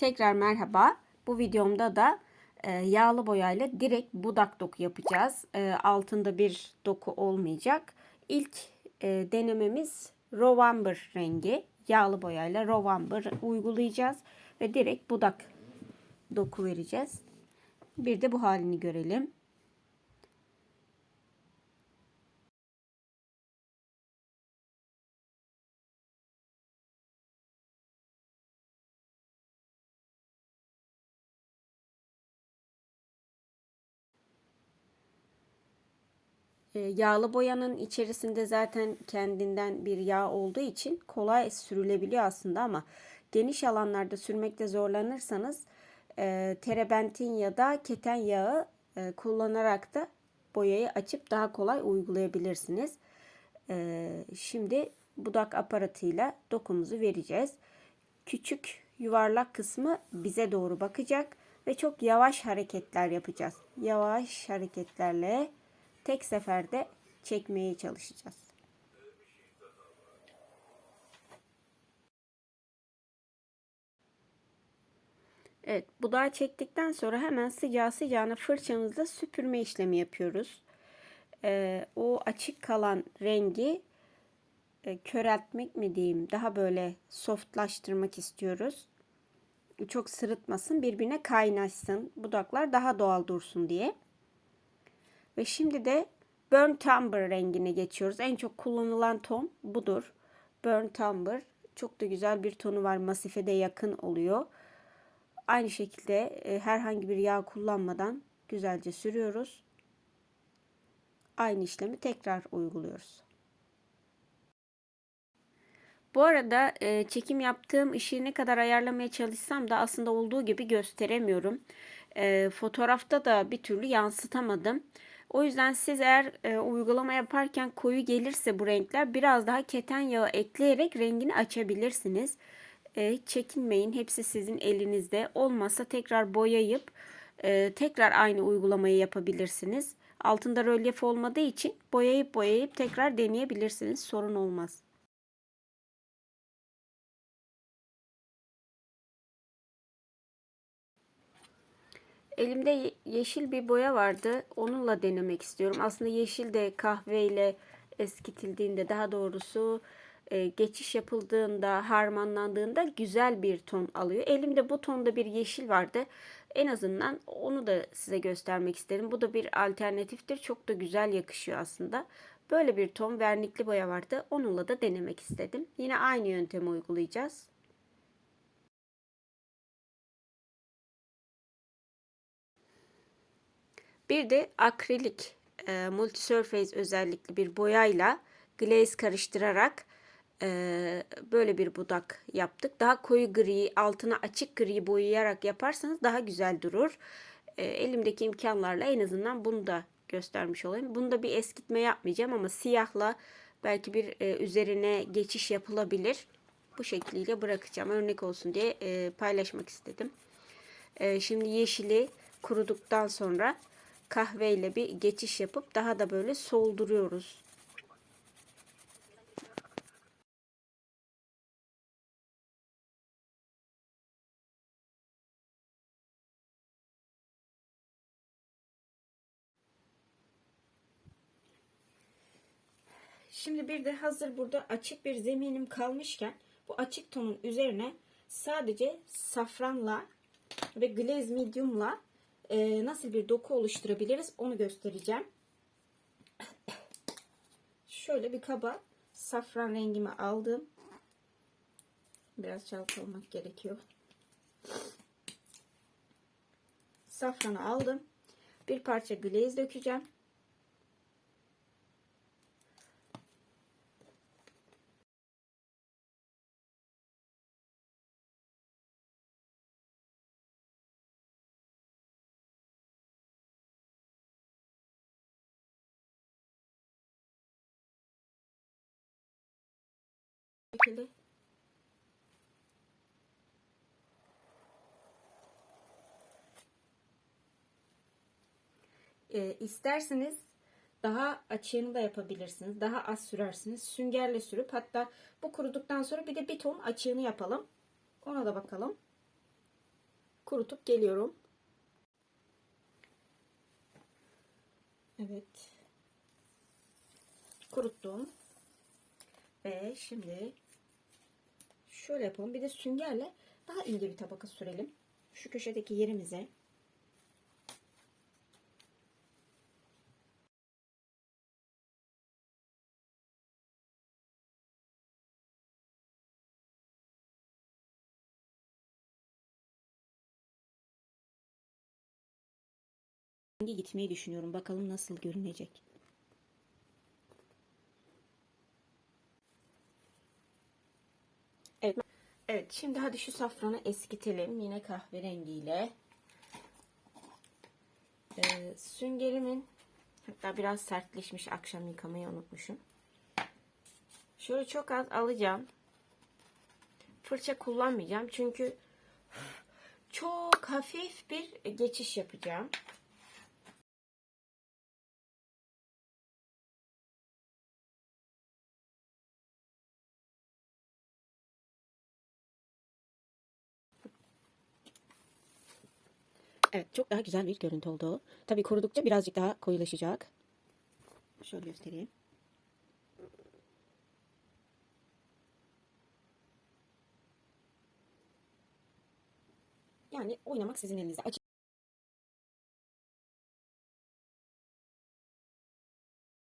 Tekrar merhaba. Bu videomda da e, yağlı boyayla direkt budak doku yapacağız. E, altında bir doku olmayacak. İlk e, denememiz Rovamber rengi. Yağlı boyayla Rovamber uygulayacağız. Ve direkt budak doku vereceğiz. Bir de bu halini görelim. Yağlı boyanın içerisinde zaten kendinden bir yağ olduğu için kolay sürülebiliyor aslında ama geniş alanlarda sürmekte zorlanırsanız e, terebentin ya da keten yağı e, kullanarak da boyayı açıp daha kolay uygulayabilirsiniz. E, şimdi budak aparatıyla dokumuzu vereceğiz. Küçük yuvarlak kısmı bize doğru bakacak ve çok yavaş hareketler yapacağız. Yavaş hareketlerle tek seferde çekmeye çalışacağız. Evet, budağı çektikten sonra hemen sıcağı sıcağına fırçamızla süpürme işlemi yapıyoruz. Ee, o açık kalan rengi e, köreltmek mi diyeyim, daha böyle softlaştırmak istiyoruz. Çok sırıtmasın, birbirine kaynaşsın. Budaklar daha doğal dursun diye. Ve şimdi de Burnt Umber rengine geçiyoruz. En çok kullanılan ton budur. Burnt Umber. Çok da güzel bir tonu var. Masife de yakın oluyor. Aynı şekilde e, herhangi bir yağ kullanmadan güzelce sürüyoruz. Aynı işlemi tekrar uyguluyoruz. Bu arada e, çekim yaptığım ışığı ne kadar ayarlamaya çalışsam da aslında olduğu gibi gösteremiyorum. E, fotoğrafta da bir türlü yansıtamadım. O yüzden siz eğer e, uygulama yaparken koyu gelirse bu renkler biraz daha keten yağı ekleyerek rengini açabilirsiniz. E, çekinmeyin. Hepsi sizin elinizde. Olmazsa tekrar boyayıp e, tekrar aynı uygulamayı yapabilirsiniz. Altında rölyef olmadığı için boyayıp boyayıp tekrar deneyebilirsiniz. Sorun olmaz. Elimde yeşil bir boya vardı. Onunla denemek istiyorum. Aslında yeşil de kahveyle eskitildiğinde daha doğrusu e, geçiş yapıldığında, harmanlandığında güzel bir ton alıyor. Elimde bu tonda bir yeşil vardı. En azından onu da size göstermek istedim. Bu da bir alternatiftir. Çok da güzel yakışıyor aslında. Böyle bir ton vernikli boya vardı. Onunla da denemek istedim. Yine aynı yöntemi uygulayacağız. Bir de akrilik e, multi-surface özellikli bir boyayla glaze karıştırarak e, böyle bir budak yaptık. Daha koyu gri, altına açık gri boyayarak yaparsanız daha güzel durur. E, elimdeki imkanlarla en azından bunu da göstermiş olayım. Bunda bir eskitme yapmayacağım ama siyahla belki bir e, üzerine geçiş yapılabilir. Bu şekliyle bırakacağım. Örnek olsun diye e, paylaşmak istedim. E, şimdi yeşili kuruduktan sonra kahveyle bir geçiş yapıp daha da böyle solduruyoruz. Şimdi bir de hazır burada açık bir zeminim kalmışken bu açık tonun üzerine sadece safranla ve glaze medium'la e, nasıl bir doku oluşturabiliriz onu göstereceğim. Şöyle bir kaba safran rengimi aldım. Biraz çalkalamak gerekiyor. Safranı aldım. Bir parça glaze dökeceğim. Şekilde e, isterseniz daha açığını da yapabilirsiniz. Daha az sürersiniz. Süngerle sürüp hatta bu kuruduktan sonra bir de bir ton açığını yapalım. Ona da bakalım. kurutup geliyorum. Evet. Kuruttum. Ve şimdi şöyle yapalım. Bir de süngerle daha ince bir tabaka sürelim. Şu köşedeki yerimize. Gitmeyi düşünüyorum. Bakalım nasıl görünecek. Evet. Evet, şimdi hadi şu safranı eskitelim. Yine kahverengiyle. Ee, süngerimin hatta biraz sertleşmiş. Akşam yıkamayı unutmuşum. Şöyle çok az alacağım. Fırça kullanmayacağım. Çünkü çok hafif bir geçiş yapacağım. Evet çok daha güzel bir görüntü oldu. Tabii kurudukça birazcık daha koyulaşacak. Şöyle göstereyim. Yani oynamak sizin elinizde.